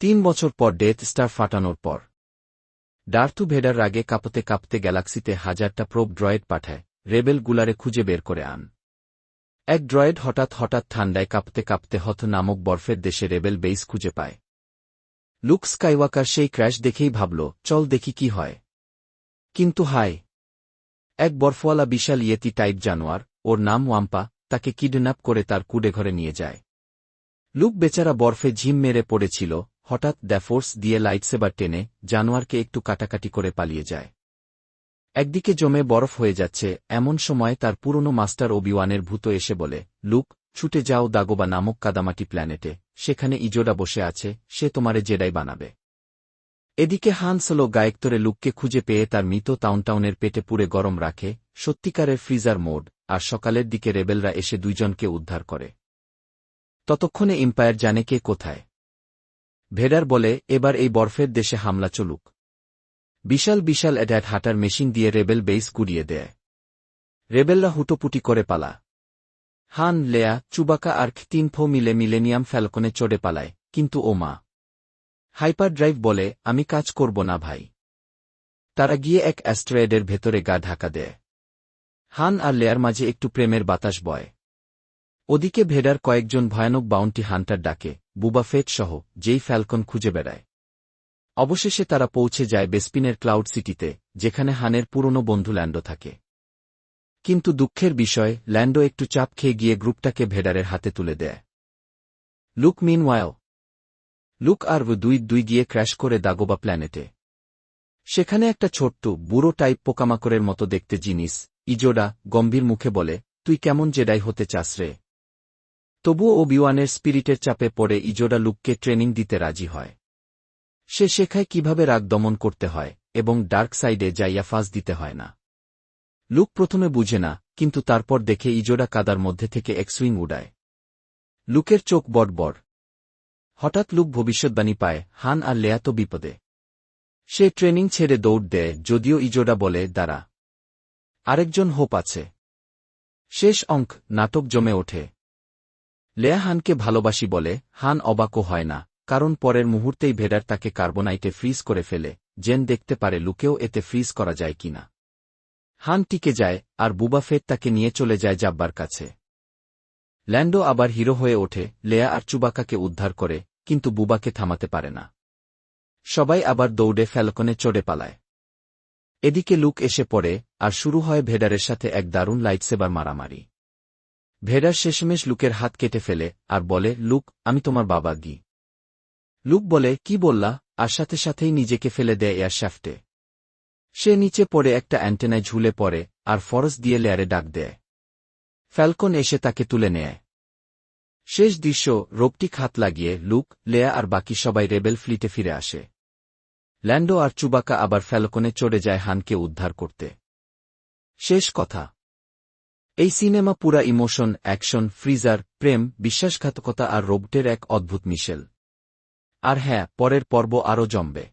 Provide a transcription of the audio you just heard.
তিন বছর পর ডেথ স্টার ফাটানোর পর। ডার্থু ভেডার রাগে কাঁপতে কাঁপতে গ্যালাক্সিতে হাজারটা প্রোব ড্রয়েড পাঠায়, রেবেল গুলারে খুঁজে বের করে আন। এক ড্রয়েড হঠাৎ হঠাৎ ঠান্ডায় কাঁপতে কাঁপতে হথ নামক বরফের দেশে রেবেল বেইস খুঁজে পায়। লুক স্কাইওয়াকার সেই ক্র্যাশ দেখেই ভাবল, চল দেখি কি হয়। কিন্তু হায়! এক বরফওয়ালা বিশাল ইয়েতি টাইপ জানোয়ার, ওর নাম ওয়াম্পা, তাকে কিডন্যাপ করে তার কুডেঘরে নিয়ে যায়। লুক বেচারা বরফে ঝিম মেরে পড়েছিল হঠাৎ দ্যাফোর্স দিয়ে লাইটসেবার টেনে জানোয়ারকে একটু কাটাকাটি করে পালিয়ে যায়। একদিকে জমে বরফ হয়ে যাচ্ছে, এমন সময় তার পুরনো মাস্টার ওবিওয়ানের ভূত এসে বলে, লুক, ছুটে যাও দাগোবা নামক কাদামাটি প্ল্যানেটে, সেখানে ইজোডা বসে আছে, সে তোমারে জেডাই বানাবে। এদিকে হানসলো গায়েক্তরে লুককে খুঁজে পেয়ে তার মৃত টাউনটাউনের পেটে পুড়ে গরম রাখে, সত্যিকারের ফ্রিজার মোড, আর সকালের দিকে রেবেলরা এসে দুইজনকে উদ্ধার করে। ততক্ষণে ইম্পায়ার জানে কে কোথায়। ভেডার বলে, এবার এই বরফের দেশে হামলা চলুক। বিশাল বিশাল অ্যাড্যাট হাঁটার মেশিন দিয়ে রেবেল বেইস গুড়িয়ে দেয়। রেবেলরা হুটোপুটি করে পালা। হান, লেয়া, চুবাকা আর তিন তিনফো মিলে মিলেনিয়াম ফ্যালকনে চড়ে পালায়, কিন্তু ও মা। হাইপার ড্রাইভ বলে, আমি কাজ করব না ভাই। তারা গিয়ে এক অ্যাস্ট্রয়েডের ভেতরে গা ঢাকা দেয়। হান আর লেয়ার মাঝে একটু প্রেমের বাতাস বয়। ওদিকে ভেডার কয়েকজন ভয়ানক বাউন্টি হান্টার ডাকে। বুবাফেট সহ যেই ফ্যালকন খুঁজে বেড়ায়। অবশেষে তারা পৌঁছে যায় বেসপিনের ক্লাউড সিটিতে, যেখানে হানের পুরনো বন্ধু ল্যান্ডো থাকে। কিন্তু দুঃখের বিষয়, ল্যান্ডো একটু চাপ খেয়ে গিয়ে গ্রুপটাকে ভেডারের হাতে তুলে দেয়। লুক মিন ওয়াও লুক আর দুই দুই গিয়ে ক্র্যাশ করে দাগোবা প্ল্যানেটে। সেখানে একটা ছোট্ট, বুড়ো টাইপ পোকামাকড়ের মতো দেখতে জিনিস, ইজোডা, গম্ভীর মুখে বলে, তুই কেমন জেডাই হতে চাস রে। তবুও ও বিওয়ানের স্পিরিটের চাপে পড়ে ইজোডা লুককে ট্রেনিং দিতে রাজি হয়। সে শেখায় কীভাবে রাগ দমন করতে হয় এবং ডার্ক সাইডে যাইয়া ফাঁস দিতে হয় না। লুক প্রথমে বুঝে না, কিন্তু তারপর দেখে ইজোডা কাদার মধ্যে থেকে এক সুইং উড়ায়। লুকের চোখ বড় হঠাৎ লুক ভবিষ্যৎবাণী পায়, হান আর লেয়া তো বিপদে। সে ট্রেনিং ছেড়ে দৌড় দেয়, যদিও ইজোডা বলে, দাঁড়া। আরেকজন হোপ আছে। শেষ অঙ্ক, নাটক জমে ওঠে। লেয়া হানকে ভালোবাসি বলে, হান অবাকও হয় না, কারণ পরের মুহূর্তেই ভেডার তাকে কার্বোনাইটে ফ্রিজ করে ফেলে, জেন দেখতে পারে লুকেও এতে ফ্রিজ করা যায় কিনা হান টিকে যায়, আর বুবা ফেট তাকে নিয়ে চলে যায় জাব্বার কাছে। ল্যান্ডো আবার হিরো হয়ে ওঠে, লেয়া আর চুবাকাকে উদ্ধার করে, কিন্তু বুবাকে থামাতে পারে না। সবাই আবার দৌড়ে ফ্যালকনে চড়ে পালায়। এদিকে লুক এসে পড়ে, আর শুরু হয় ভেডারের সাথে এক দারুণ লাইটসেবার মারামারি। ভেডার শেষমেশ লুকের হাত কেটে ফেলে আর বলে, লুক, আমি তোমার বাবা গি লুক বলে, কি বললা? আর সাথে সাথেই নিজেকে ফেলে দেয় এয়ার শ্যাফটে। সে নিচে পড়ে একটা অ্যান্টেনায় ঝুলে পড়ে আর ফরস দিয়ে লেয়ারে ডাক দেয়। ফ্যালকন এসে তাকে তুলে নেয়। শেষ দৃশ্য রোপটিক হাত লাগিয়ে লুক, লেয়া আর বাকি সবাই রেবেল ফ্লিটে ফিরে আসে। ল্যান্ডো আর চুবাকা আবার ফ্যালকনে চড়ে যায় হানকে উদ্ধার করতে। শেষ কথা। এই সিনেমা পুরা ইমোশন, অ্যাকশন, ফ্রিজার, প্রেম, বিশ্বাসঘাতকতা আর রোবটের এক অদ্ভুত মিশেল। আর হ্যাঁ পরের পর্ব আরও জমবে।